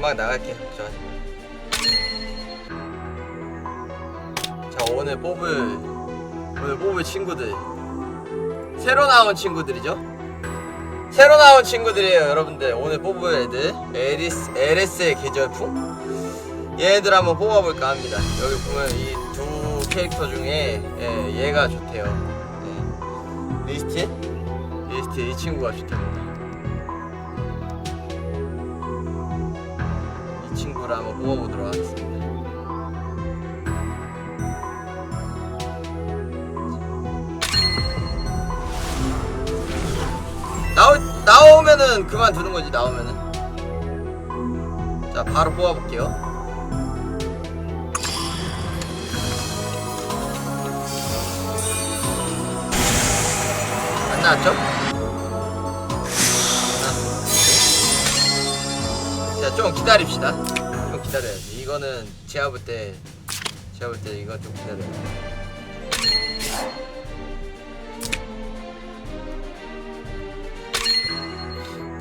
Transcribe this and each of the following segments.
금방 나갈게요. 저. 자 오늘 뽑을 오늘 뽑을 친구들 새로 나온 친구들이죠. 새로 나온 친구들이에요, 여러분들. 오늘 뽑을 애들 에리스 LS의 계절풍 얘들 한번 뽑아볼까 합니다. 여기 보면 이 두 캐릭터 중에 예, 얘가 좋대요. 예. 리스틴 리스틴 이 친구가 좋답니 친구를 한번 뽑아보도록 하겠습니다. 나오, 나오면은 그만두는 거지, 나오면은. 자, 바로 뽑아볼게요. 안 나왔죠? 좀 기다립시다. 좀 기다려야지. 이거는 제가 볼 때, 제가 볼 때 이거 좀 기다려야 돼.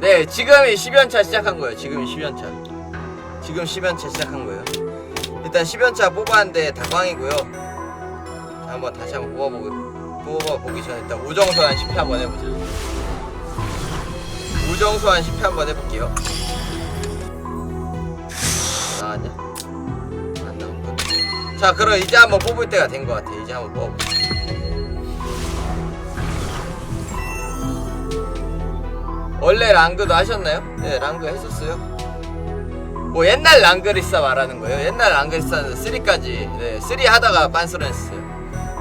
네, 지금이 10연차 시작한 거예요. 지금 10연차. 지금 10연차 시작한 거예요. 일단 10연차 뽑았는데 다 꽝이고요. 자, 한번 다시 한번 뽑아보고, 뽑아보기 전에 일단 우정소환 10회 한번 해보자. 우정소환 10회 한번 해볼게요. 자, 그럼 이제 한번 뽑을 때가 된 것 같아. 이제 한번 뽑아보자. 원래 랑그도 하셨나요? 네, 랑그 했었어요. 뭐 옛날 랑그리사 말하는 거예요. 옛날 랑그리사는 3까지 네, 3 하다가 빤스런 했어요.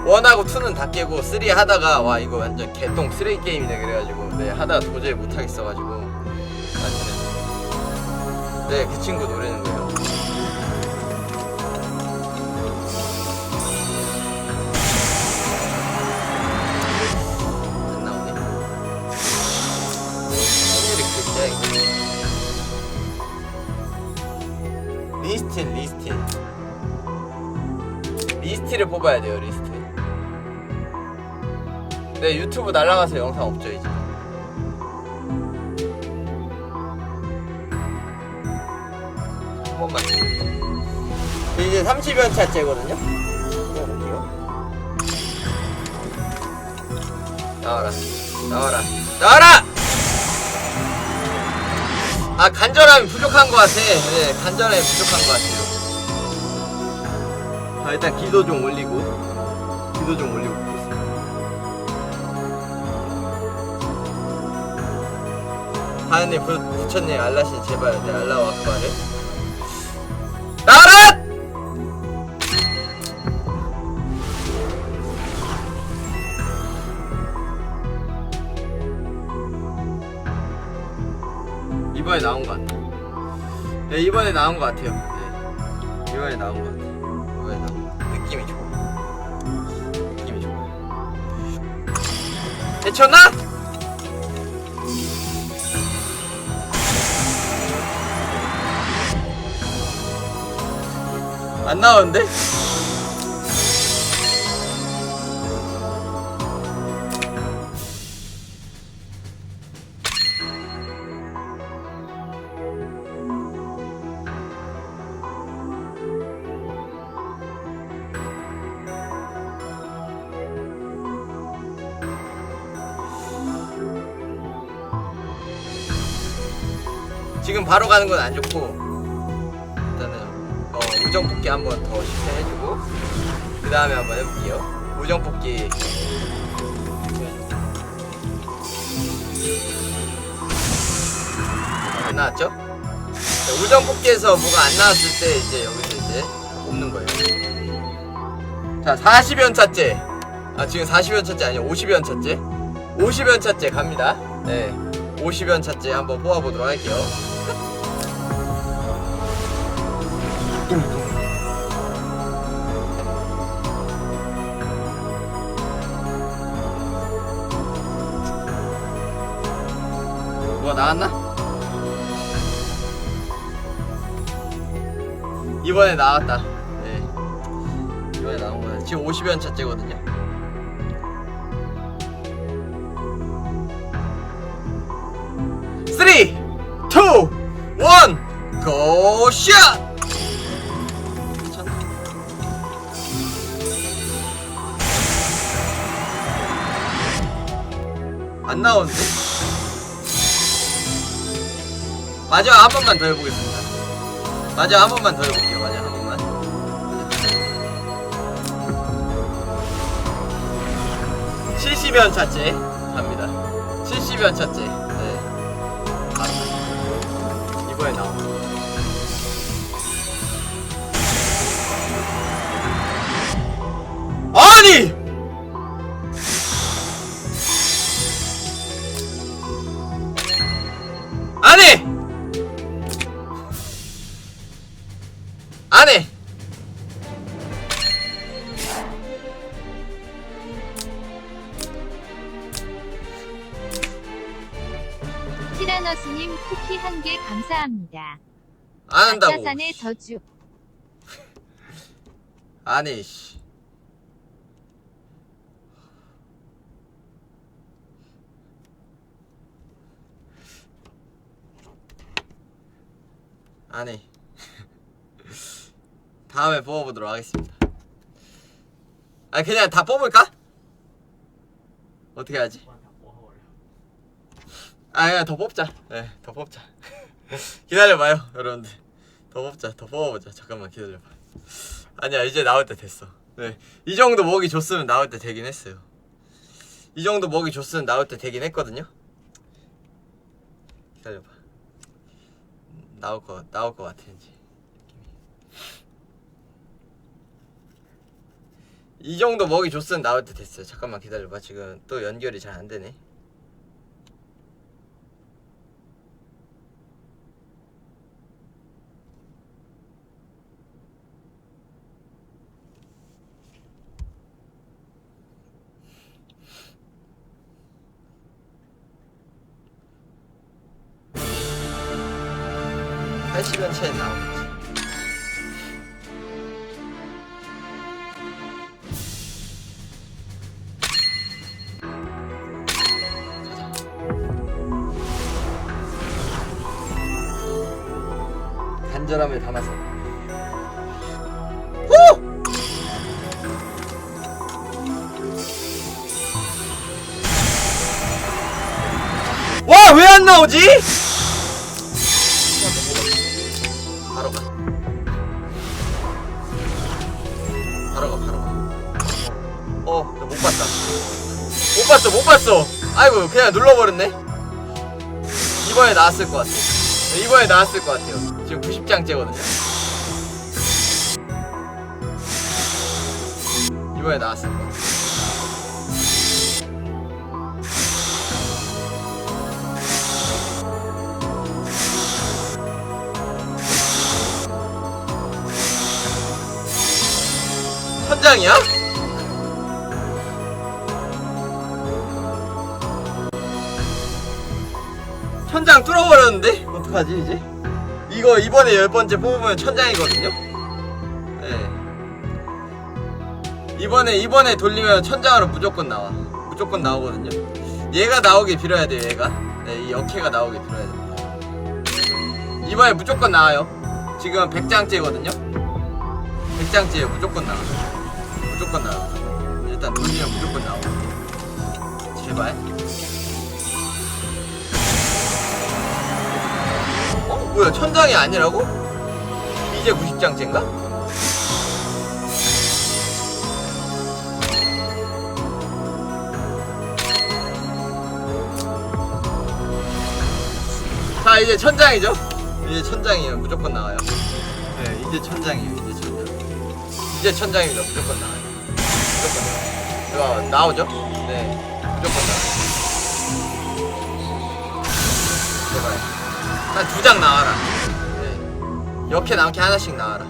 1하고 2는 다 깨고 3 하다가 와 이거 완전 개똥 쓰레기 게임이네 그래가지고 네 하다가 도저히 못하겠어가지고 아, 네, 그 친구 노리는 거예요. 리스틴 리스틴 리스트를 뽑아야 돼요 리스트. 네 유튜브 날라가서 영상 없죠 이제. 한 번만. 이제 30연차째거든요? 뽑아볼게요. 나와라. 나와라. 나와라 아 간절함이 부족한 것 같아. 네, 간절함이 부족한 것 같아요. 자 일단 기도 좀 올리고 기도 좀 올리고 부, 부처님 알라신 제발 내 알라 와크바를 나라! 이번에 나온 것 같아. 네, 이번에 나온 것 같아요. 네. 이번에 나온 것 같아. 이번에 나온 것 같아. 느낌이 좋아. 느낌이 좋아. 해쳤나? 안 나오는데? 지금 바로 가는 건 안 좋고 일단은 어, 우정 뽑기 한번 더 실패해주고 그 다음에 한번 해볼게요. 우정 뽑기 안 나왔죠? 자, 우정 뽑기에서 뭐가 안 나왔을 때 이제 여기서 이제 뽑는 거예요. 자 40연 차째 아 지금 40연 차째 아니요 50연 차째 50연 차째 갑니다. 네 50연 차째 한번 뽑아보도록 할게요. 뭐가 나왔나? 이번에 나왔다. 네. 이번에 나온 거예요. 지금 50연 차째거든요. 쓰리, 투, 원, 고! 오 안 나오는데? 마지막 한 번만 더 해보겠습니다. 마지막 한 번만 더 해볼게요. 마지막 한 번만. 70연 차째 갑니다. 70연 차째. 네. 바로 이번에 나와. 아니! 개 감사합니다. 안 한다고. 아차산의 저주. 안해 씨. 안해. 다음에 뽑아보도록 하겠습니다. 아 그냥 다 뽑을까? 어떻게 하지? 아 그냥 더 뽑자. 네, 더 뽑자. 기다려봐요, 여러분들. 더 뽑자, 더 뽑아보자. 잠깐만 기다려봐. 아니야 이제 나올 때 됐어. 네, 이 정도 먹이 줬으면 나올 때 되긴 했어요. 이 정도 먹이 줬으면 나올 때 되긴 했거든요. 기다려봐. 음, 나올 거 나올 거 같아 이제. 이 정도 먹이 줬으면 나올 때 됐어요. 잠깐만 기다려봐. 지금 또 연결이 잘 안 되네. 나오겠지. 간절함을 담아서. 후! 와, 왜 안 나오지? 봤어. 아이고, 그냥 눌러버렸네. 이번에 나왔을 것 같아. 네, 이번에 나왔을 것 같아요. 지금 90장째거든요. 이번에 나왔을 것 같아. 천장이야? 천장 뚫어버렸는데? 어떡하지 이제? 이거 이번에 열 번째 뽑으면 천장이거든요? 네. 이번에 이번에 돌리면 천장으로 무조건 나와. 무조건 나오거든요. 얘가 나오길 빌어야 돼요. 얘가. 네, 이 역해가 나오길 빌어야 됩니다. 이번에 무조건 나와요. 지금 100장째거든요. 100장째예요. 무조건 나와. 무조건 나와. 일단 돌리면 무조건 나와. 제발. 뭐야? 천장이 아니라고? 이제 90장째인가? 자 이제 천장이죠? 이제 천장이에요. 무조건 나와요. 네, 이제 천장이에요. 이제 천장. 이제 천장입니다. 무조건 나와요. 무조건 나와요. 나오죠? 네, 무조건 나와요. 한 두 장 나와라. 네. 역해 남게 하나씩 나와라.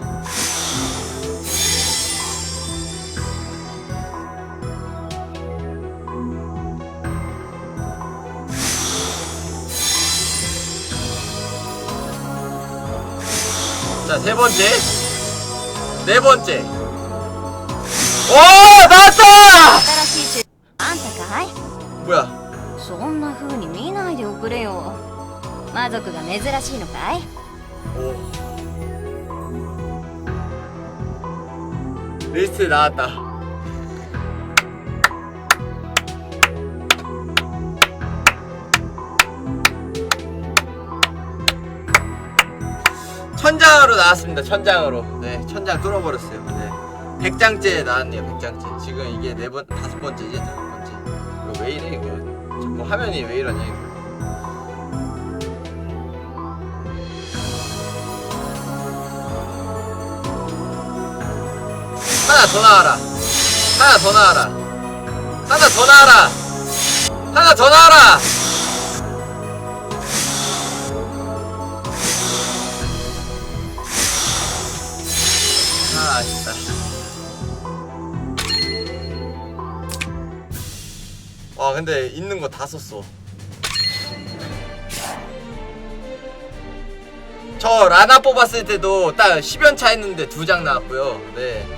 자, 세 번째. 네 번째. 오! 나왔다! 新しい手あんたかい 뭐야? そんな風に見ないでおくれよ 魔族が珍しいのかいおリスナーだ 천장으로 나왔습니다. 천장으로. 네, 천장 뚫어버렸어요. 네. 100장째 나왔네요. 백장째. 지금 이게 네 번, 다섯 번째 이제 다섯 번째. 이거 왜 이래, 이거. 뭐 화면이 왜 이러냐, 이거. 더 나와라. 하나 더 나와라. 하나 더 나와라. 하나 더 나와라. 아, 아쉽다. 와, 근데 있는 거 다 썼어. 저 라나 뽑았을 때도 딱 10연 차 했는데 두 장 나왔고요. 네.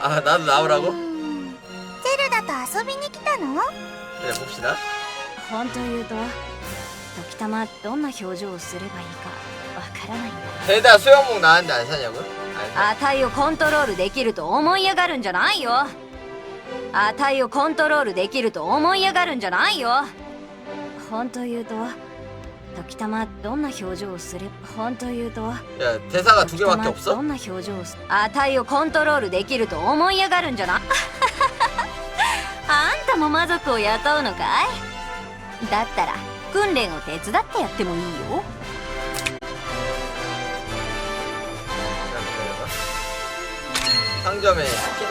あなん나오라 고? 음, 제르다 또遊びに来たの?그래봅し다本当言うと時たまどんな表情をすればいいかわからないんだ대다 수영복 나왔는데 안 사냐 고? 안 사. をコントロールできると思いやがるんじゃないよあたいをコントロールできると思いやがるんじゃないよ本当言うと時たまどんな表情をすれば本当言うと 야, 대사가 두 時た 개밖에 ま 없어? どんな表情をす値をコントロールできると思い上がるんじゃなあんたも魔族を雇うのかいだったら訓練を手伝ってやってもいいよ 상점에 스킨